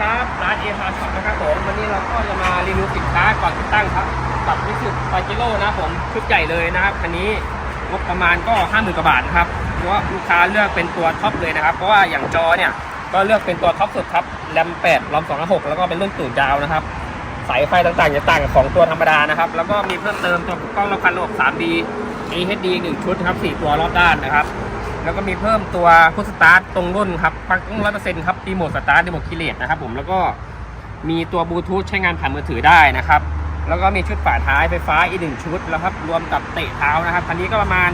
ครับร้านเอฟาช็อปนะครับผมวันนี้เราก็จะมารีวิวสินค้าก่อนติดตั้งครับกับมิสุทธ์ปาเจโร่นะผมชุดใหญ่เลยนะครับคันนี้งบประมาณก็ห้าหมื่นกว่าบาทนะครับเพราะว่าลูกค้าเลือกเป็นตัวท็อปเลยนะครับ เพราะว่าอย่างจอเนี่ยก็เลือกเป็นตัวท็อปสุดครับแรมแปดรอมสองหกแล้วก็เป็นรุ่นตูดยาวนะครับสายไฟต่างๆจะต่างกับของตัวธรรมดานะครับ แล้วก็มีเพิ่มเติมตัวกล้องรับคันระบบ 3D AHD หนึ่งชุดนะครับสี่ตัวรอบด้านนะครับ แล้วก็มีเพิ่มตัวพุทสตาร์ทตรงรุ่นครับปักร้อยเปอร์เซ็นต์ครับรีโมทสตาร์ทรีโมทคีเลตนะครับผมแล้วก็มีตัวบลูทูธใช้งานผ่านมือถือได้นะครับ แล้วก็มีชุดฝาท้ายไฟฟ้าอีกหนึ่งชุดแล้วครับรวมกับเตะเท้านะครับคันนี้ก็ประมาณ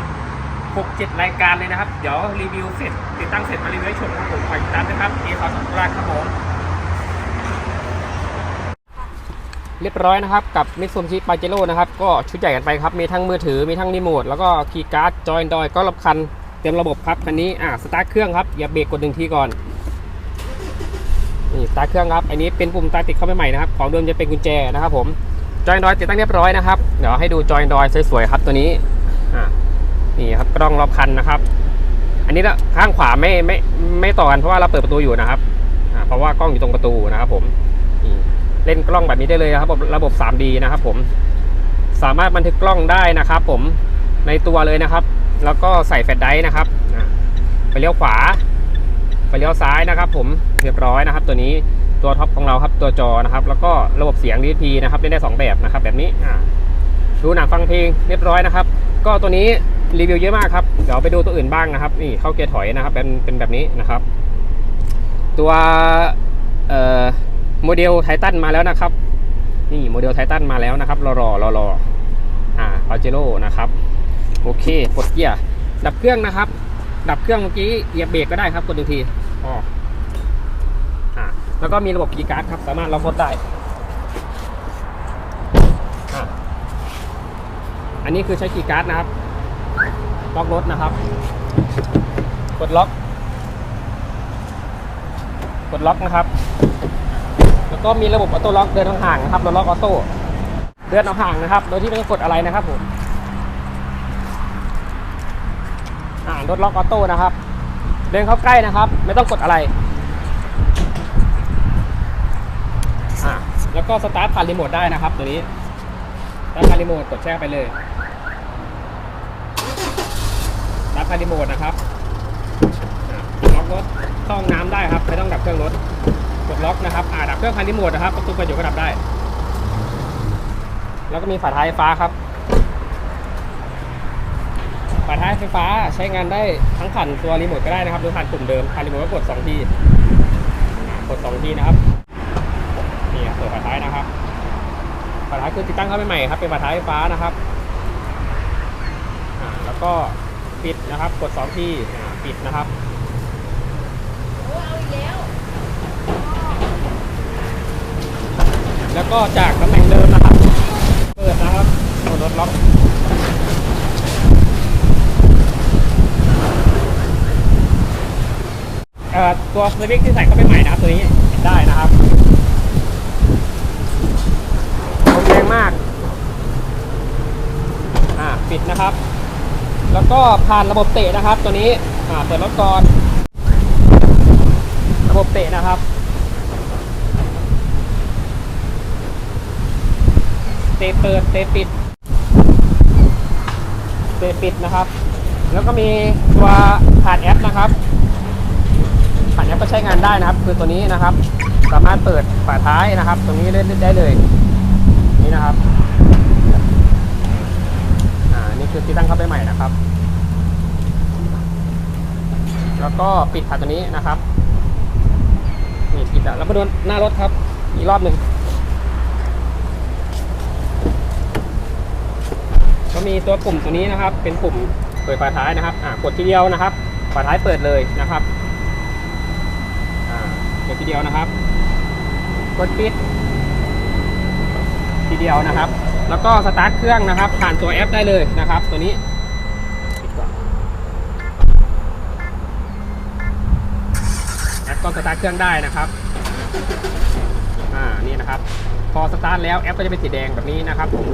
6-7 รายการเลยนะครับ เดี๋ยวรีวิวเสร็จติดตั้งเสร็จมารีวิวให้ชมครับผมฝากติดตามนะครับเอสองสองราครับผมเรียบร้อยนะครับกับมิ t ซู b ชิปาเจโร่นะครับก็ชุดใหญ่กันไปครับ มีทั้งมือถือมีทั้งรีโมทแล้วก็คีย์การ์ดจอยดอยก็รับคัน เต็มระบบครับคันนี้อ่าสตาร์ทเครื่องครับอย่าเบรกกดหนึ่งทีก่อนนี่สตาร์ทเครื่องครับอันนี้เป็นปุ่มสตาร์ติดเข้าไปใหม่นะครับของเดิมจะเป็นกุญแจนะครับผมจอยดอยติดตั้งเรียบร้อยนะครับเดี๋ยวให้ดูจอยดอยสวยๆครับตัวนี้อ่านี่ครับกล้องรอบคันนะครับ อันนี้ละข้างขวาไม่ไม่ไม่ต่อกันเพราะว่าเราเปิดประตูอยู่นะครับอ่าเพราะว่ากล้องอยู่ตรงประตูนะครับผมนี่เล่นกล้องแบบนี้ได้เลยนะครับระบบระบบ 3D นะครับผมสามารถบันทึกกล้องได้นะครับผมในตัวเลยนะครับ แล้วก็ใส่แฟลชไดรฟ์นะครับอะไปเลี้ยวขวา ไปเลี้ยวซ้ายนะครับ ผมเรียบร้อยนะครับ ตัวนี้ตัวท็อปของเราครับตัวจอนะครับ แล้วก็ระบบเสียง DSP นะครับเล่นได้ 2 แบบนะครับ แบบนี้อะดูหนังฟังเพลงเรียบร้อยนะครับ ก็ตัวนี้รีวิวเยอะมากครับเดี๋ยวไปดูตัวอื่นบ้างนะครับ นี่เข้าเกียร์ถอยนะครับ เป็นเป็นแบบนี้นะครับ ตัวเอ่อโมเดลไททันมาแล้วนะครับ นี่โมเดลไททันมาแล้วนะครับรอรอรอรออ่าปาเจโร่นะครับ โอเคกดเกียร์ดับเครื่องนะครับ ดับเครื่องเมื่อกี้เหยียบเบรกก็ได้ครับกดหนึ่งทีอ๋ออ่าแล้วก็มีระบบคีการ์ดครับ สามารถล็อกรถได้อันนี้คือใช้คีการ์ดนะครับ ล็อกรถนะครับ กดล็อก กดล็อกนะครับ แล้วก็มีระบบออโต้ล็อกเดินห่างนะครับเราล็อกออโต้เดินห่างนะครับ โดยที่ไม่ต้องกดอะไรนะครับผม อ่ารถล็อกออโต้นะครับ เดินเข้าใกล้นะครับ ไม่ต้องกดอะไรอ่าแล้วก็สตาร์ทผ่านรีโมทได้นะครับ ตัวนี้สตาร์ทผ่านรีโมทกดแช่ไปเลยสตาร์ทผ่านรีโมทนะครับล็อกรถเข้องน้ำได้ครับไม่ต้องดับเครื่องรถกดล็อกนะครับอ่าดับเครื่องพันธุ์รีโมทนะครับประตูเปิดอยู่ก็ดับได้ แล้วก็มีฝาท้ายไฟฟ้าครับ ฝาท้ายไฟฟ้าใช้งานได้ทั้งผ่านตัวรีโมทก็ได้นะครับหรือผ่านปุ่มเดิมผ่านรีโมทก็กด2ทีอ่ากด2ทีนะครับนี่เปิดฝาท้ายนะครับฝาท้ายคือติดตั้งเข้าไปใหม่ครับเป็นฝาท้ายไฟฟ้านะครับอ่าแล้วก็ปิดนะครับ กด2ทีอ่าปิดนะครับแล้วก็จากตำแหน่งเดิมนะครับ เปิดนะครับกดรถล็อก เอ่อตัวสวิตช์ที่ใส่เข้าไปใหม่นะครับตัวนี้ได้นะครับลมแรงมากอ่าปิดนะครับ แล้วก็ผ่านระบบเตะนะครับ ตัวนี้อ่าเปิดรถก่อนระบบเตะนะครับ เตะเปิดเตะปิดเตะปิดนะครับ แล้วก็มีตัวผ่านแอปนะครับ นแอปก็ใช้งานได้นะครับ คือตัวนี้นะครับ สามารถเปิดฝาท้ายนะครับ ตรงนี้ได้ได้เลย นี่นะครับอ่านี่คือที่ตั้งเข้าไปใหม่นะครับ แล้วก็ปิดผ่าตัวนี้นะครับนี่ปิดแล้วแล้วมาดูหน้ารถครับ อีกรอบหนึ่งก็มีตัวปุ่มตัวนี้นะครับ เป็นปุ่มเปิดฝาท้ายนะครับ อ่ากดทีเดียวนะครับ ฝาท้ายเปิดเลยนะครับ อ่ากดทีเดียวนะครับ กดปิด ทีเดียวนะครับ แล้วก็สตาร์ทเครื่องนะครับ ผ่านตัวแอปได้เลยนะครับ ตัวนี้ปิดก่อนแอปก็สตาร์ทเครื่องได้นะครับอ่านี่นะครับ พอสตาร์ทแล้วแอปก็จะเป็นสีแดงแบบนี้นะครับผม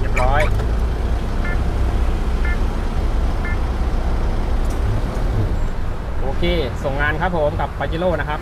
เรียบร้อยโอเค ส่งงานครับผมกับปาจิโร่นะครับ